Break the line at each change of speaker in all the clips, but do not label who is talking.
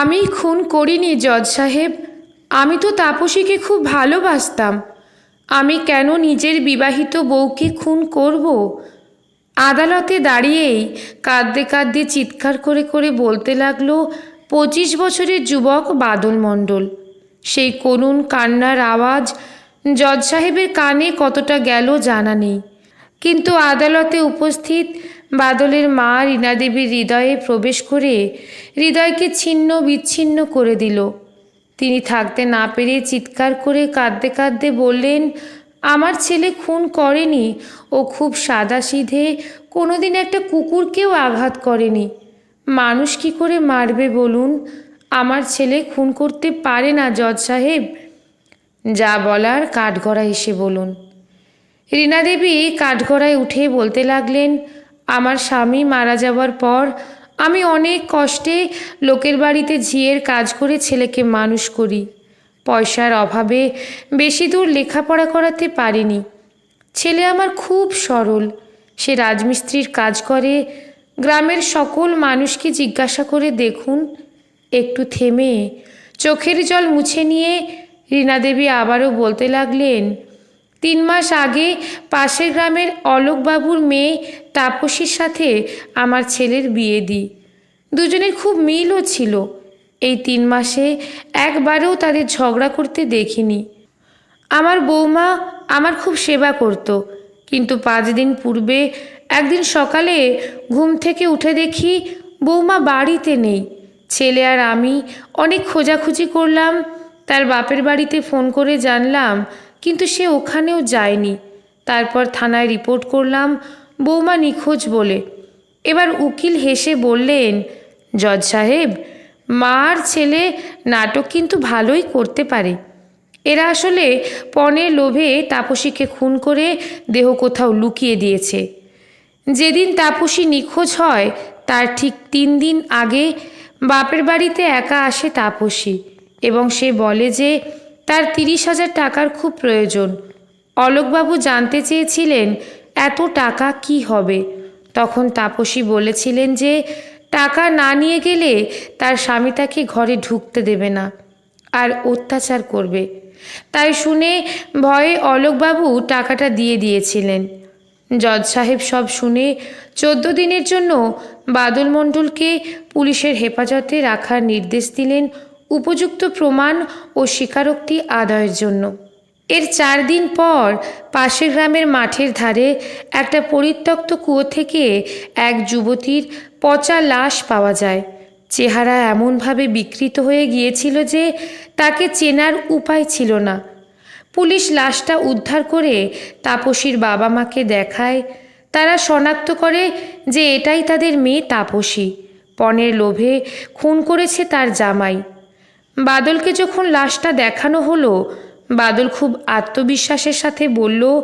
আমি খুন করিনি জজ সাহেব। আমি তো তাপসীকে খুব ভালোবাসতাম। আমি কেন নিজের বিবাহিত বউকে খুন করব? আদালতে দাঁড়িয়েই কাঁদতে কাঁদতে চিৎকার করে করে বলতে লাগল, পঁচিশ বছরের যুবক বাদল মণ্ডল। সেই করুণ কান্নার আওয়াজ জজ সাহেবের কানে কতটা গেল জানা নেই। কিন্তু আদালতে উপস্থিত বাদলের মা রীনা দেবীর হৃদয়ে প্রবেশ করে হৃদয়কে ছিন্ন বিচ্ছিন্ন করে দিল। তিনি থাকতে না পেরে চিৎকার করে কাঁদতে কাঁদতে বললেন, আমার ছেলে খুন করেনি। ও খুব সাদাসিধে, কোনোদিন একটা কুকুরকেও আঘাত করেনি। মানুষ কি করে মারবে বলুন? আমার ছেলে খুন করতে পারে না জজ সাহেব। যা বলার কাঠগড়া এসে বলুন। রীনা দেবী কাঠগড়ায় উঠে বলতে লাগলেন আমার স্বামী মারা যাওয়ার পর আমি অনেক কষ্টে লোকের বাড়িতে ঝিয়ের কাজ করে ছেলেকে মানুষ করি। পয়সার অভাবে বেশি দূর লেখাপড়া করাতে পারিনি। ছেলে আমার খুব সরল। সে রাজমিস্ত্রির কাজ করে। গ্রামের সকল মানুষকে জিজ্ঞাসা করে দেখুন। একটু থেমে চোখের জল মুছে নিয়ে রীনা দেবী আবারও বলতে লাগলেন তিন মাস আগে পাশের গ্রামের অলোকবাবুর মেয়ে তাপসীর সাথে আমার ছেলের বিয়ে দিই। দুজনের খুব মিলও ছিল। এই তিন মাসে একবারেও তাদের ঝগড়া করতে দেখিনি। আমার বৌমা আমার খুব সেবা করত, কিন্তু পাঁচ দিন পূর্বে একদিন সকালে ঘুম থেকে উঠে দেখি বৌমা বাড়িতে নেই। ছেলে আর আমি অনেক খোঁজাখুঁজি করলাম, তার বাপের বাড়িতে ফোন করে জানলাম কিন্তু সে ওখানেও যায়নি। তারপর থানায় রিপোর্ট করলাম, বৌমা নিখোঁজ বলে। এবার উকিল হেসে বললেন, জজ সাহেব, মার ছেলে নাটক কিন্তু ভালোই করতে পারে। এরা আসলে পণের লোভে তাপসীকে খুন করে দেহ কোথাও লুকিয়ে দিয়েছে। যেদিন তাপসী নিখোঁজ হয়, তার ঠিক তিন দিন আগে বাপের বাড়িতে একা আসে তাপসী এবং সে বলে যে তার তিরিশ হাজার টাকার খুব প্রয়োজন। অলোকবাবু জানতে চেয়েছিলেন, এত টাকা কি হবে? তখন তাপসী বলেছিলেন যে, টাকা না নিয়ে গেলে তার স্বামী তাকে ঘরে ঢুকতে দেবে না আর অত্যাচার করবে। তাই শুনে ভয়ে অলোকবাবু টাকাটা দিয়ে দিয়েছিলেন। জজ সাহেব সব শুনে চোদ্দ দিনের জন্য বাদল মণ্ডলকে পুলিশের হেফাজতে রাখার নির্দেশ দিলেন উপযুক্ত প্রমাণ ও স্বীকারোক্তি আদায়ের জন্য। এর চার দিন পর পাশের গ্রামের মাঠের ধারে একটা পরিত্যক্ত কুয়ো থেকে এক যুবতীর পচা লাশ পাওয়া যায়। চেহারা এমনভাবে বিকৃত হয়ে গিয়েছিল যে তাকে চেনার উপায় ছিল না। পুলিশ লাশটা উদ্ধার করে তাপসীর বাবা মাকে দেখায়। তারা শনাক্ত করে যে এটাই তাদের মেয়ে তাপসী। পণের লোভে খুন করেছে তার জামাই। বাদলকে যখন লাশটা দেখানো হলো, বাদল খুব আত্মবিশ্বাসের সাথে বলল,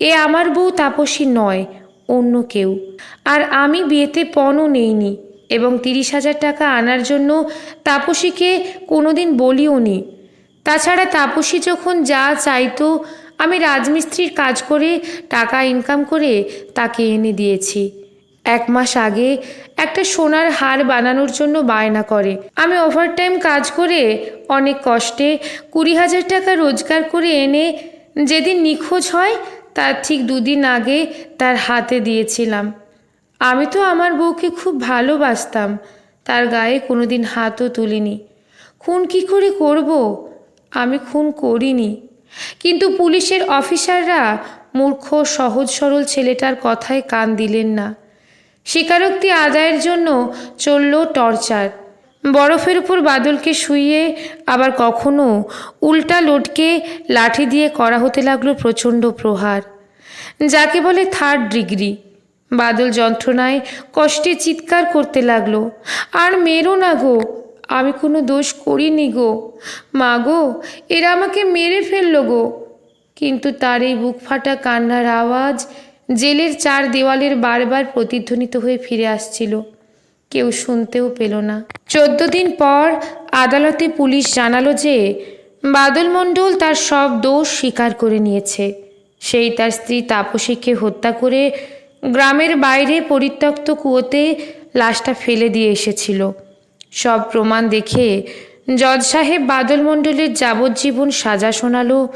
এ আমার বউ তাপসী নয়, অন্য কেউ। আর আমি বিয়েতে পণও নেইনি এবং তিরিশ হাজার টাকা আনার জন্য তাপসীকে কোনোদিন বলিও নি। তাছাড়া তাপসী যখন যা চাইতো, আমি রাজমিস্ত্রির কাজ করে টাকা ইনকাম করে তাকে এনে দিয়েছি। এক মাস আগে একটা সোনার হার বানানোর জন্য বায়না করে। আমি ওভারটাইম কাজ করে অনেক কষ্টে কুড়ি হাজার টাকা রোজগার করে এনে যেদিন নিখোঁজ হয়, তার ঠিক দুদিন আগে তার হাতে দিয়েছিলাম। আমি তো আমার বউকে খুব ভালোবাসতাম, তার গায়ে কোনোদিন হাতও তুলিনি। খুন কি করে করব? আমি খুন করিনি। কিন্তু পুলিশের অফিসাররা মূর্খ সহজ সরল ছেলেটার কথায় কান দিলেন না। স্বীকারোক্তি আদায়ের জন্য চলল টর্চার। বরফের উপর বাদলকে শুইয়ে আবার কখনো উল্টা লোটকে লাঠি দিয়ে করা হতে লাগল প্রচণ্ড প্রহার। যাকে বলে থার্ড ডিগ্রি। বাদল যন্ত্রণায় কষ্টে চিৎকার করতে লাগল, আর মেরো না গো, আমি কোনো দোষ করিনি গো। মা গো, এরা আমাকে মেরে ফেলল গো। কিন্তু তার এই বুক ফাটা কান্নার আওয়াজ জেলের চার দেওয়ালের বারবার প্রতিধ্বনিত হয়ে ফিরে আসছিল। কেউ শুনতেও পেল না। চোদ্দ দিন পর আদালতে পুলিশ জানালো যে বাদল মণ্ডল তার সব দোষ স্বীকার করে নিয়েছে। সেই তার স্ত্রী তাপসীকে হত্যা করে গ্রামের বাইরে পরিত্যক্ত কুয়োতে লাশটা ফেলে দিয়ে এসেছিল। সব প্রমাণ দেখে জজ সাহেব বাদল মণ্ডলের যাবজ্জীবন সাজা শোনালো।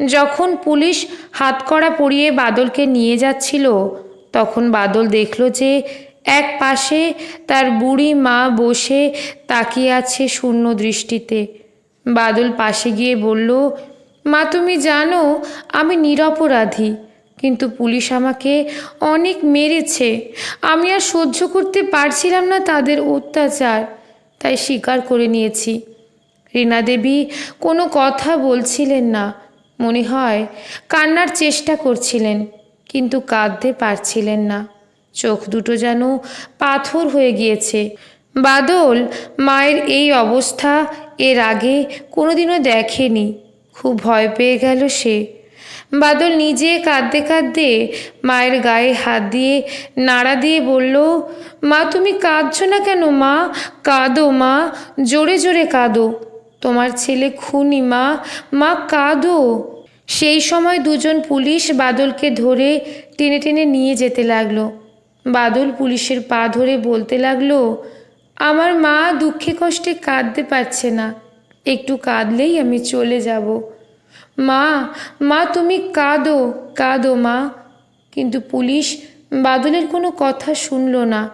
যখন পুলিশ হাতকড়া পরিয়ে বাদলকে নিয়ে যাচ্ছিল, তখন বাদল দেখল যে এক পাশে তার বুড়ি মা বসে তাকিয়ে আছে শূন্য দৃষ্টিতে। বাদল পাশে গিয়ে বলল, মা, তুমি জানো, আমি নিরপরাধী, কিন্তু পুলিশ আমাকে অনেক মেরেছে। আমি আর সহ্য করতে পারছিলাম না তাদের অত্যাচার, তাই স্বীকার করে নিয়েছি। রীনা দেবী কোনো কথা বলছিলেন না। মনে হয় কান্নার চেষ্টা করছিলেন, কিন্তু কাঁদতে পারছিলেন না। চোখ দুটো যেন পাথর হয়ে গিয়েছে। বাদল, মায়ের এই অবস্থা এর আগে কোনোদিনও দেখেনি। খুব ভয় পেয়ে গেল সে। বাদল নিজে কাঁদতে কাঁদতে মায়ের গায়ে হাত দিয়ে নাড়া দিয়ে বলল, মা, তুমি কাঁদছো না কেন মা? কাঁদো মা, জোরে জোরে কাঁদো। তোমার ছেলে খুনি, মা। মা, কাঁদো। সেই সময় দুজন পুলিশ বাদলকে ধরে টেনে টেনে নিয়ে যেতে লাগল। বাদল পুলিশের পা ধরে বলতে লাগল, আমার মা দুঃখে কষ্টে কাঁদতে পারছে না। একটু কাঁদলেই আমি চলে যাব। মা মা, তুমি কাঁদো কাঁদো মা। কিন্তু পুলিশ বাদলের কোনো কথা শুনলো না।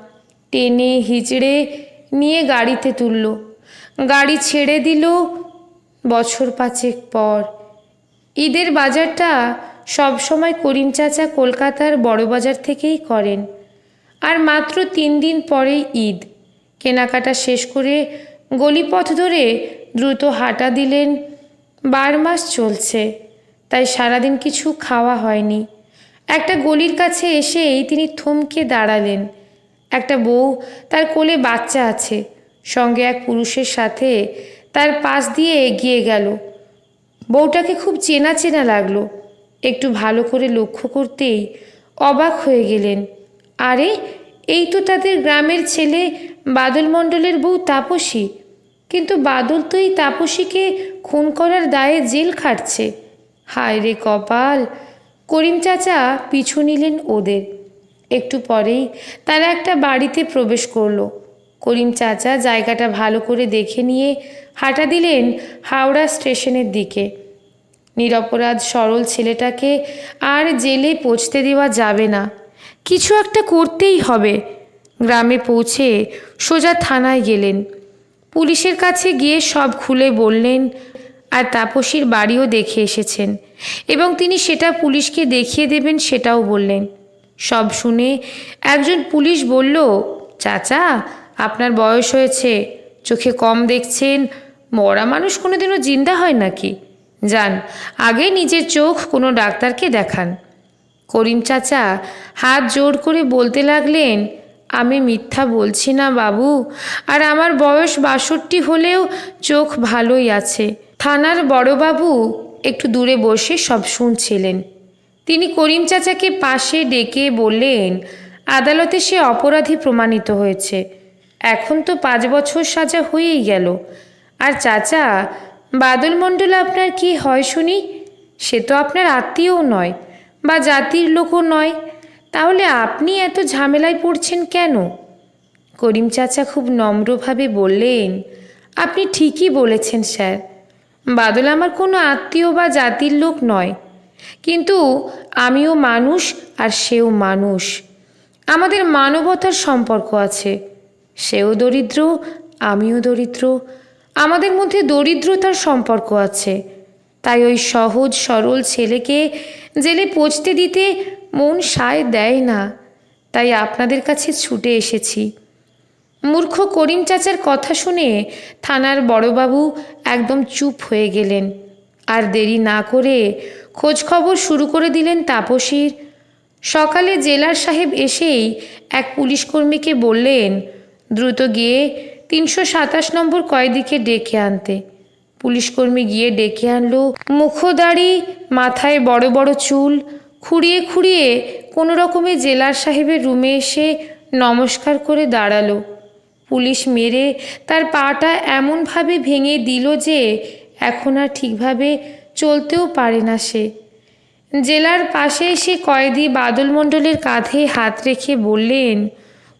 টেনে, হিচড়ে নিয়ে গাড়িতে তুলল। গাড়ি ছেড়ে দিল বছর পাঁচেক পর। ঈদের বাজারটা সব সময় করিম চাচা কলকাতার বড় বাজার থেকেই করেন। আর মাত্র তিন দিন পরেই ঈদ। কেনাকাটা শেষ করে গলিপথ ধরে দ্রুত হাঁটা দিলেন। বার মাস চলছে, তাই সারাদিন কিছু খাওয়া হয়নি। একটা গলির কাছে এসেই তিনি থমকে দাঁড়ালেন। একটা বউ তার কোলে বাচ্চা আছে সঙ্গে এক পুরুষের সাথে তার পাশ দিয়ে এগিয়ে গেল। বউটাকে খুব চেনা চেনা লাগল। একটু ভালো করে লক্ষ্য করতেই অবাক হয়ে গেলেন। আরে, এই তো তাদের গ্রামের ছেলে বাদল মণ্ডলের বউ তাপসী। কিন্তু বাদল তো এই তাপসীকে খুন করার দায়ে জেল খাটছে। হায় রে কপাল! করিম চাচা পিছু নিলেন ওদের। একটু পরেই তারা একটা বাড়িতে প্রবেশ করল। করিম চাচা জায়গাটা ভালো করে দেখে নিয়ে হাঁটা দিলেন হাওড়া স্টেশনের দিকে। নিরপরাধ সরল ছেলেটাকে আর জেলে পৌঁছতে দেওয়া যাবে না। কিছু একটা করতেই হবে। গ্রামে পৌঁছে সোজা থানায় গেলেন। পুলিশের কাছে গিয়ে সব খুলে বললেন, আর তাপসীর বাড়িও দেখে এসেছেন। এবং তিনি সেটা পুলিশকে দেখিয়ে দেবেন সেটাও বললেন। সব শুনে একজন পুলিশ বলল, চাচা আপনার বয়স হয়েছে, চোখে কম দেখছেন, মরা মানুষ কোনোদিনও জিন্দা হয় নাকি? যান, আগে নিজের চোখ কোনো ডাক্তারকে দেখান। করিম চাচা, হাত জোর করে বলতে লাগলেন, আমি মিথ্যা বলছি না বাবু, আর আমার বয়স বাষট্টি হলেও চোখ ভালোই আছে। থানার বড়বাবু একটু দূরে বসে সব শুনছিলেন। তিনি করিম চাচাকে পাশে ডেকে বললেন, আদালতে সে অপরাধী প্রমাণিত হয়েছে। এখন তো পাঁচ বছর সাজা হয়েই গেল। আর চাচা, বাদল মণ্ডল আপনার কি হয় শুনি? সে তো আপনার আত্মীয়ও নয় বা জাতির লোকও নয়। তাহলে আপনি এত ঝামেলায় পড়ছেন কেন? করিম চাচা খুব নম্রভাবে বললেন, আপনি ঠিকই বলেছেন স্যার, বাদল আমার কোনো আত্মীয় বা জাতির লোক নয়। কিন্তু আমিও মানুষ আর সেও মানুষ। আমাদের মানবতার সম্পর্ক আছে। সেও দরিদ্র, আমিও দরিদ্র। আমাদের মধ্যে দরিদ্রতার সম্পর্ক আছে। তাই ওই সহজ, সরল ছেলেকে জেলে পচতে দিতে মন সায় দেয় না। তাই আপনাদের কাছে ছুটে এসেছি। মূর্খ করিম চাচার কথা শুনে থানার বড়বাবু একদম চুপ হয়ে গেলেন। আর দেরি না করে খোঁজ খবর শুরু করে দিলেন তাপসীর। সকালে জেলার সাহেব এসেই এক পুলিশকর্মীকে বললেন দ্রুত গিয়ে তিনশো সাতাশ নম্বর কয়েদিকে ডেকে আনতে। পুলিশকর্মী গিয়ে ডেকে আনলো মুখোদাড়ি, মাথায় বড় বড় চুল, খুঁড়িয়ে খুঁড়িয়ে কোনো রকমে জেলার সাহেবের রুমে এসে নমস্কার করে দাঁড়াল। পুলিশ মেরে তার পাটা এমনভাবে ভেঙে দিল যে এখন আর ঠিকভাবে চলতেও পারে না সে। জেলার পাশে এসে কয়েদি বাদল মণ্ডলের কাঁধে হাত রেখে বললেন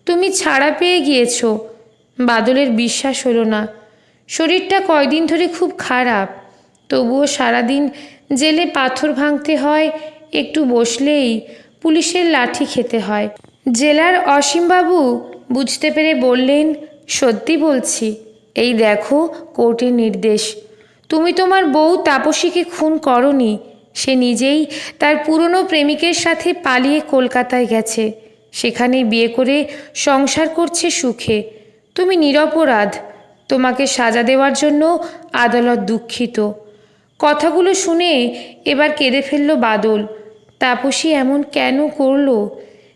তুমি ছাড়া পেয়ে গিয়েছো। বাদলের বিশ্বাস হলো না। শরীরটা কয়দিন ধরে খুব খারাপ। তবুও সারাদিন জেলে পাথর ভাঙতে হয়, একটু বসলেই পুলিশের লাঠি খেতে হয়। জেলার অসীমবাবু বুঝতে পেরে বললেন, সত্যি বলছি, এই দেখো কোর্টের নির্দেশ। তুমি তোমার বউ তাপসীকে খুন করনি, সে নিজেই তার পুরনো প্রেমিকের সাথে পালিয়ে কলকাতায় গেছে। সেখানে বিয়ে করে সংসার করছে সুখে। তুমি নিরপরাধ। তোমাকে সাজা দেওয়ার জন্য আদালত দুঃখিত। কথাগুলো শুনে এবার কেঁদে ফেলল বাদল। তাপসী এমন কেন করল?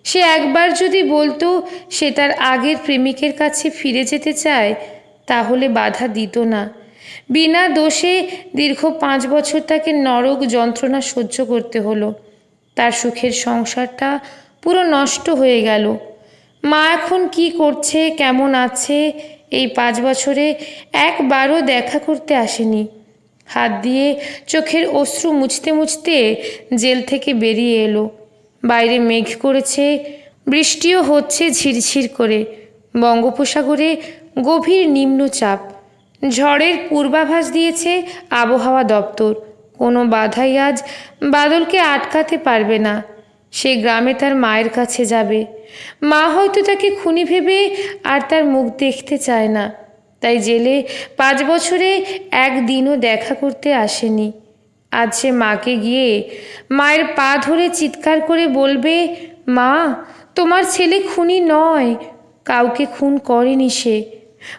সে একবার যদি বলতো সে তার আগের প্রেমিকের কাছে ফিরে যেতে চায়, তাহলে বাধা দিত না। বিনা দোষে দীর্ঘ পাঁচ বছর তাকে নরক যন্ত্রণা সহ্য করতে হলো। তার সুখের সংসারটা পুরো নষ্ট হয়ে গেল। মা এখন কি করছে, কেমন আছে, এই পাঁচ বছরে একবারও দেখা করতে আসেনি। হাত দিয়ে চোখের অশ্রু মুছতে মুছতে জেল থেকে বেরিয়ে এলো। বাইরে মেঘ করেছে, বৃষ্টিও হচ্ছে ঝিরঝির করে। বঙ্গোপসাগরে গভীর নিম্নচাপ। ঝড়ের পূর্বাভাস দিয়েছে আবহাওয়া দপ্তর। কোনো বাধাই আজ বাদলকে আটকাতে পারবে না। সে গ্রামে তার মায়ের কাছে যাবে। মা হয়তো তাকে খুনি ভেবে আর তার মুখ দেখতে চায় না। তাই জেলে পাঁচ বছরে একদিনও দেখা করতে আসেনি। আজ সে মাকে গিয়ে মায়ের পা ধরে চিৎকার করে বলবে, মা, তোমার ছেলে খুনি নয়, কাউকে খুন করেনি সে।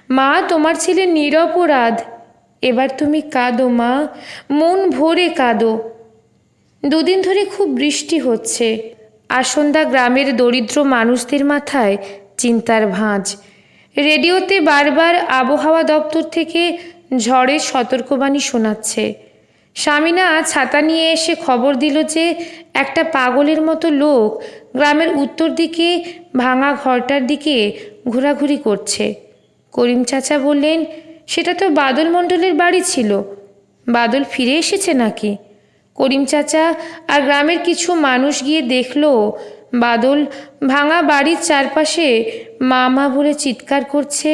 মা, তোমার ছেলে নিরপরাধ। এবার তুমি কাঁদো, মা, মন ভরে কাঁদো। দুদিন ধরে খুব বৃষ্টি হচ্ছে। আসন্দা গ্রামের দরিদ্র মানুষদের মাথায় চিন্তার ভাঁজ। রেডিওতে বারবার আবহাওয়া দপ্তর থেকে ঝড়ের সতর্কবাণী শোনাচ্ছে। স্বামীনা ছাতা নিয়ে এসে খবর দিল যে, একটা পাগলের মতো লোক গ্রামের উত্তর দিকে, ভাঙা ঘরটার দিকে ঘোরাঘুরি করছে। করিম চাচা বললেন, সেটা তো বাদল মণ্ডলের বাড়ি ছিল। বাদল ফিরে এসেছে নাকি? করিম চাচা আর গ্রামের কিছু মানুষ গিয়ে দেখল, বাদল ভাঙা বাড়ির চারপাশে মা মা বলে চিৎকার করছে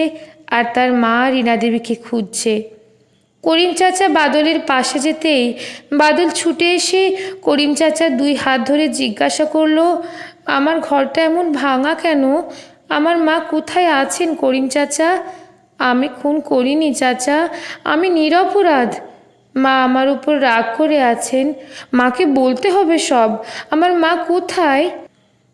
আর তার মা রীনা দেবীকে খুঁজছে। করিম চাচা বাদলের পাশে যেতেই বাদল ছুটে এসে করিম চাচা দুই হাত ধরে জিজ্ঞাসা করল, আমার ঘরটা এমন ভাঙা কেন? আমার মা কোথায় আছেন করিম চাচা? আমি খুন করিনি চাচা, আমি নিরপরাধ। মা আমার উপর রাগ করে আছেন। মাকে বলতে হবে সব। আমার মা কোথায়?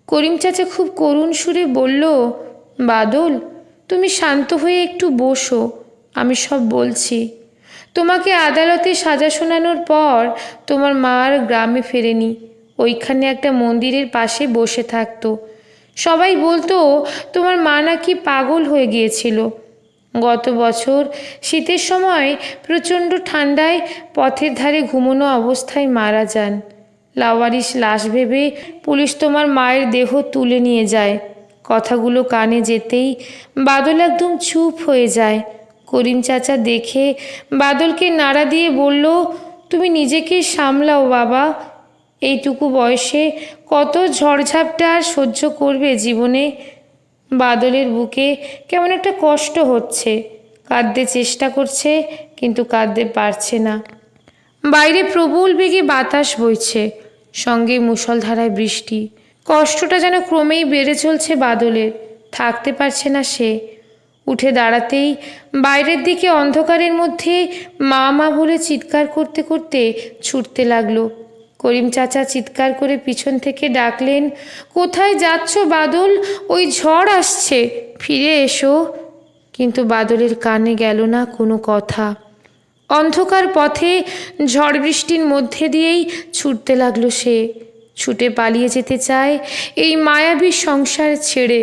করিম চাচা খুব করুণ সুরে বলল, বাদল, তুমি শান্ত হয়ে একটু বসো, আমি সব বলছি। তোমাকে আদালতে সাজা শোনানোর পর তোমার মা আর গ্রামে ফেরেনি। ওইখানে একটা মন্দিরের পাশে বসে থাকতো। সবাই বলতো, তোমার মা নাকি পাগল হয়ে গিয়েছিল। গত বছর শীতের সময় প্রচণ্ড ঠান্ডায় পথের ধারে ঘুমোনো অবস্থায় মারা যান। লাওয়ারিস লাশ ভেবে পুলিশ তোমার মায়ের দেহ তুলে নিয়ে যায়। কথাগুলো কানে যেতেই বাদল একদম চুপ হয়ে যায়। করিম চাচা দেখে বাদলকে নাড়া দিয়ে বলল, তুমি নিজেকে সামলাও বাবা। এইটুকু বয়সে কত ঝড়ঝাপটা আর সহ্য করবে জীবনে। বাদলের বুকে কেমন একটা কষ্ট হচ্ছে। কাঁদতে চেষ্টা করছে, কিন্তু কাঁদতে পারছে না। বাইরে প্রবল বেগে বাতাস বইছে, সঙ্গে মুষলধারায় বৃষ্টি। কষ্টটা যেন ক্রমেই বেড়ে চলছে বাদলের, থাকতে পারছে না সে। উঠে দাঁড়াতেই বাইরের দিকে অন্ধকারের মধ্যে মা মা বলে চিৎকার করতে করতে ছুটতে লাগল। করিম চাচা চিৎকার করে পিছন থেকে ডাকলেন, কোথায় যাচ্ছ বাদল? ওই ঝড় আসছে। ফিরে এসো। কিন্তু বাদলের কানে গেল না কোনো কথা। অন্ধকার পথে ঝড় বৃষ্টির মধ্যে দিয়েই ছুটতে লাগল সে। ছুটে পালিয়ে যেতে চায় এই মায়াবী সংসার ছেড়ে,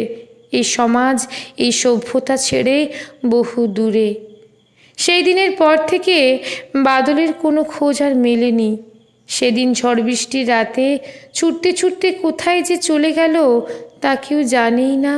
এই সমাজ, এই সভ্যতা ছেড়ে বহু দূরে। সেই দিনের পর থেকে বাদলের কোনো খোঁজ আর মেলেনি। সেদিন ঝড় বৃষ্টির রাতে ছুটতে ছুটতে কোথায় যে চলে গেল তা কেউ জানেই না।